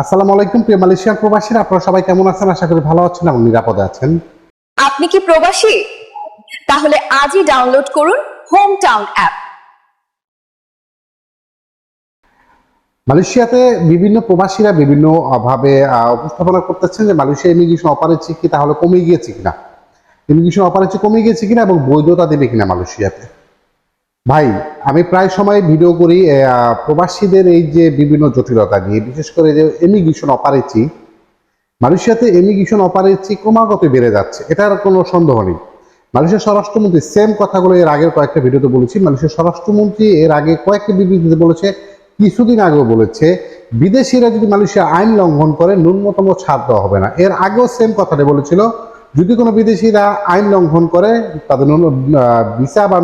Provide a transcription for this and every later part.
আসসালামু আলাইকুম প্রিয় মালয়েশিয়ান প্রবাসীরা আপনারা সবাই কেমন আছেন? আশা করি ভালো আছেন এবং নিরাপদে আছেন। আপনি কি প্রবাসী? তাহলে আজই ডাউনলোড করুন হোম টাউন অ্যাপ মালয়েশিয়াতে বিভিন্ন প্রবাসীরা বিভিন্ন ভাবে উপস্থাপনা করতেছেন যে মালয়েশিয়া ইমিগ্রেশন অপারেছে কি তাহলে কমে গিয়েছে কিনা? ইমিগ্রেশন অপারেছে কমে গিয়েছে কিনা এবং বৈধতা দেবে কিনা মালয়েশিয়াতে? ভাই, আমি প্রায় সময় ভিডিও করি প্রবাসীদের এই যে বিভিন্ন জটিলতা নিয়ে, বিশেষ করে যে ইমিগ্রেশন অপারেছি মালয়েশিয়াতে ইমিগ্রেশন অপারেছি ক্রমাগত বেড়ে যাচ্ছে। এটার কোনো সন্দেহ নেই। মালয়েশিয়ার স্বরাষ্ট্রমন্ত্রী সেম কথাগুলো এর আগের কয়েকটা ভিডিওতে বলেছি। মালয়েশিয়ার স্বরাষ্ট্রমন্ত্রী এর আগে কয়েকটা বিবৃতিতে বলেছে, কিছুদিন আগেও বলেছে, বিদেশিরা যদি মালয়েশিয়া আইন লঙ্ঘন করে, ন্যূনতম ছাড় দেওয়া হবে না। এর আগেও সেম কথাটা বলেছিল, যদি কোনো বিদেশিরা আইন লঙ্ঘন করে, তাদের ভিসা বা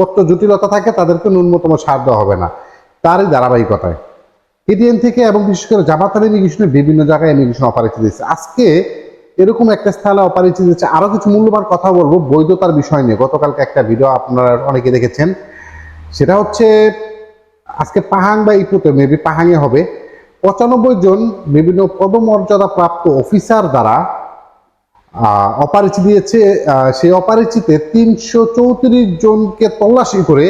নথিপত্র জটিলতা থাকে, তাদেরকে ন্যূনতম ছাড় দেওয়া হবে না। তারই ধারাবাহিকতায়। এটিএন থেকে এবং বিশেষ করে জামাতার ইমিগ্রেশনের বিভিন্ন জায়গায় ইমিগ্রেশন অপারেশন দিচ্ছে আজকে এরকম একটা স্থানে অপারেশন দিচ্ছে আরও কিছু মূল্যবান কথা বলব, বৈধতার বিষয় নিয়ে। গতকালকে একটা ভিডিও আপনারা অনেকে দেখেছেন। সেটা হচ্ছে, আজকে পাহাং বা ইপুতে, মেবি পাহাঙে হবে, পঁচানব্বই জন বিভিন্ন পদমর্যাদা প্রাপ্ত অফিসার দ্বারা অপারেচি দিয়েছে সেই অপারেচিতে তিনশো চৌত্রিশ জনকে তল্লাশি করে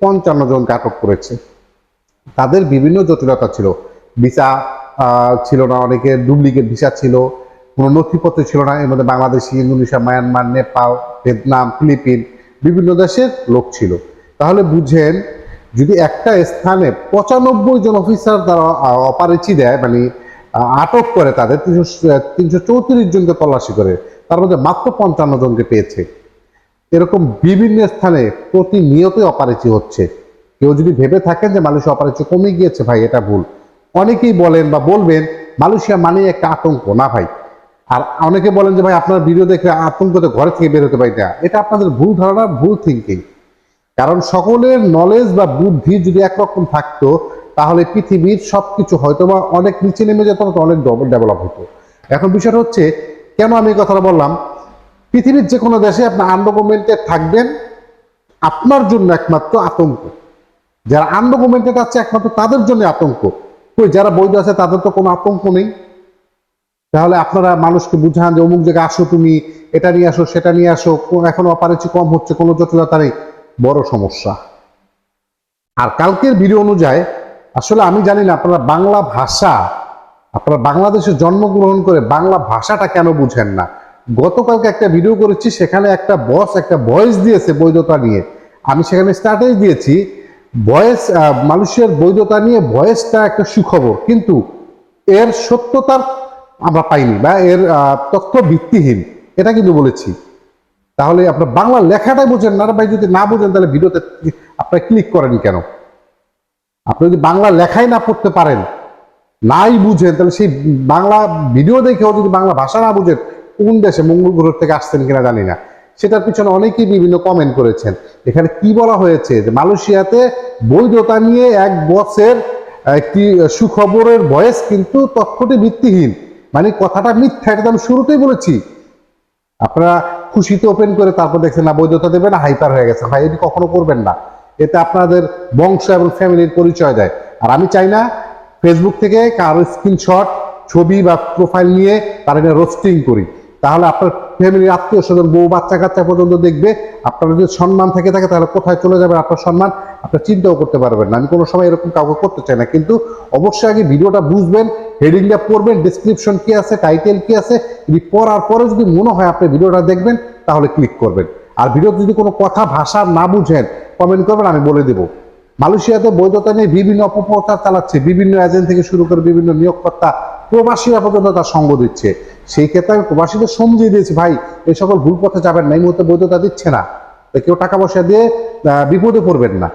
পঞ্চান্ন জনকে আটক করেছে। তাদের বিভিন্ন জটিলতা ছিল। ভিসা ছিল না, অনেকে ডুপ্লিকেট ভিসা ছিল, কোনো নথিপত্র ছিল না, এর মধ্যে Bangladeshi, Indonesia, Myanmar, Nepal, Vietnam, Philippine, বিভিন্ন দেশের লোক ছিল। তাহলে বুঝেন, যদি একটা স্থানে পঁচানব্বই জন অফিসার দ্বারা অপারেচি দেয় মানে আটক করে তাদের তিনশো তিনশো চৌত্রিশ জনকে তল্লাশি করে। তার মধ্যে মাত্র পঞ্চান্ন জনকে পেয়েছে। এরকম বিভিন্ন স্থানে প্রতিনিয়তই অপারেচি হচ্ছে। কেউ যদি ভেবে থাকেন যে মালয়েশিয়া অপারেচি কমে গিয়েছে, ভাই, এটা ভুল। অনেকেই বলেন বা বলবেন, মালয়েশিয়া মানে একটা আতঙ্ক। না, ভাই। আর অনেকে বলেন যে, ভাই, আপনার ভিডিও দেখে আতঙ্কতে ঘরে থেকে বের হতে পারি না। এটা আপনাদের ভুল ধারণা, ভুল থিঙ্কিং কারণ সকলের নলেজ বা বুদ্ধি যদি একরকম থাকতো তাহলে পৃথিবীর সবকিছু হয়তো বা অনেক নিচে নেমে যেত না অনেক ডেভেলপ হতো। এখন বিষয়টা হচ্ছে, কেন আমি এই কথাটা বললাম? পৃথিবীর যে কোনো দেশে আপনি আন্ডারগভর্নমেন্টে থাকবেন, আপনার জন্য একমাত্র আতঙ্ক। যারা আন্ডারগভর্নমেন্টে আছে একমাত্র তাদের জন্য আতঙ্ক। কই, যারা বৈধ আছে তাদের তো কোনো আতঙ্ক নেই। তাহলে আপনারা মানুষকে বুঝান যে অমুক জায়গায় আসো তুমি, এটা নিয়ে আসো, সেটা নিয়ে আসো এখন অপারেচি কম হচ্ছে, কোনো জটিলতা নেই। বড় সমস্যা। আর কালকের ভিডিও অনুযায়ী আসলে আমি জানি না আপনারা বাংলা ভাষা, আপনারা বাংলাদেশে জন্মগ্রহণ করে বাংলা ভাষাটা কেন বুঝেন না? গতকালকে একটা ভিডিও করেছি, সেখানে একটা বস একটা ভয়েস দিয়েছে বৈধতা নিয়ে। আমি সেখানে স্টার্টেজ দিয়েছি ভয়েস মানুষের বৈধতা নিয়ে ভয়েসটা একটা সুখবর, কিন্তু এর সত্যতার আমরা পাইনি বা এর তথ্য ভিত্তিহীন এটা কিন্তু বলেছি। তাহলে আপনার বাংলা লেখাটাই বোঝেন না ভাই যদি না বোঝেন তাহলে ভিডিওতে আপনারা ক্লিক করেন কেন? আপনি যদি বাংলা লেখাই না পড়তে পারেন, নাই বুঝেন, তাহলে সেই বাংলা ভিডিও দেখেও যদি বাংলা ভাষা না বুঝেন, কোন দেশে মঙ্গল গ্রহ থেকে আসছেন কিনা জানি না। সেটার পিছনে অনেকেই বিভিন্ন কমেন্ট করেছেন। এখানে কি বলা হয়েছে? যে মালয়েশিয়াতে বৈধতা নিয়ে এক বছর একটি সুখবরের ভয়েস কিন্তু তথ্যটি ভিত্তিহীন। মানে কথাটা মিথ্যা, এটা আমি শুরুতেই বলেছি। আপনারা খুশিতে ওপেন করে তারপর দেখছেন, না, বৈধতা দেবে না হাইপার হয়ে গেছে। ভাই, এটি কখনো করবেন না। এতে আপনাদের বংশ এবং ফ্যামিলির পরিচয় দেয়। আর আমি চাই না ফেসবুক থেকে কারও স্ক্রিনশট ছবি বা প্রোফাইল নিয়ে তার এটা রোস্টিং করি। তাহলে আপনার ফ্যামিলির আত্মীয় স্বজন বউ বাচ্চা কাচ্চা পর্যন্ত দেখবে। আপনার যদি সম্মান থেকে থাকে, তাহলে কোথায় চলে যাবে আপনার সম্মান, আপনার চিন্তাও করতে পারবেন না। আমি কোনো সময় এরকম কাউকে করতে চাই না। কিন্তু অবশ্যই আগে ভিডিওটা বুঝবেন হেডিংটা পড়বেন ডিসক্রিপশন কি আছে টাইটেল কি আছে, যদি পড়ার পরে যদি মনে হয় আপনি ভিডিওটা দেখবেন, তাহলে ক্লিক করবেন। আর ভিডিওতে যদি কোনো কথা, ভাষা না বুঝেন কমেন্ট করবেন, আমি বলে দেবো। মালয়েশিয়াতে বৈধতা নিয়ে বিভিন্ন অপপ্রচার চালাচ্ছে, বিভিন্ন এজেন্ট থেকে শুরু করে বিভিন্ন নিয়োগকর্তা প্রবাসীরা পর্যন্ত তার সঙ্গ দিচ্ছে। সেই ক্ষেত্রে আমি প্রবাসীদের সমঝিয়ে দিয়েছি, ভাই এই সকল ভুল পথে যাবেন না, এই মুহূর্তে বৈধতা দিচ্ছে না। কেউ টাকা পয়সা দিয়ে বিপদে পড়বেন না।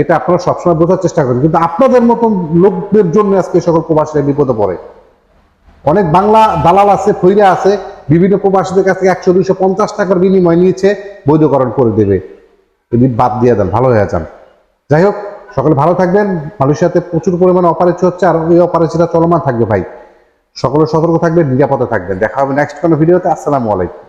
এটা আপনারা সবসময় বোঝার চেষ্টা করেন। কিন্তু আপনাদের মতন লোকদের জন্য আজকে সকল প্রবাসীরা বিপদে পড়ে। অনেক বাংলা দালাল আছে, ফইরা আছে, বিভিন্ন প্রবাসীদের কাছ থেকে একশো, দুইশো পঞ্চাশ টাকার বিনিময় নিয়েছে, বৈধকরণ করে দেবে। যদি বাদ দিয়ে দেন, ভালো হয়ে যান। যাই হোক, সকলে ভালো থাকবেন। মালয়েশিয়াতে প্রচুর পরিমাণে অপারেচি হচ্ছে, আর ওই অপারেচিটা চলমান থাকবে ভাই। সকলে সতর্ক থাকবেন, নিরাপদে থাকবেন। দেখা হবে নেক্সট কোনো ভিডিওতে আসসালামু আলাইকুম।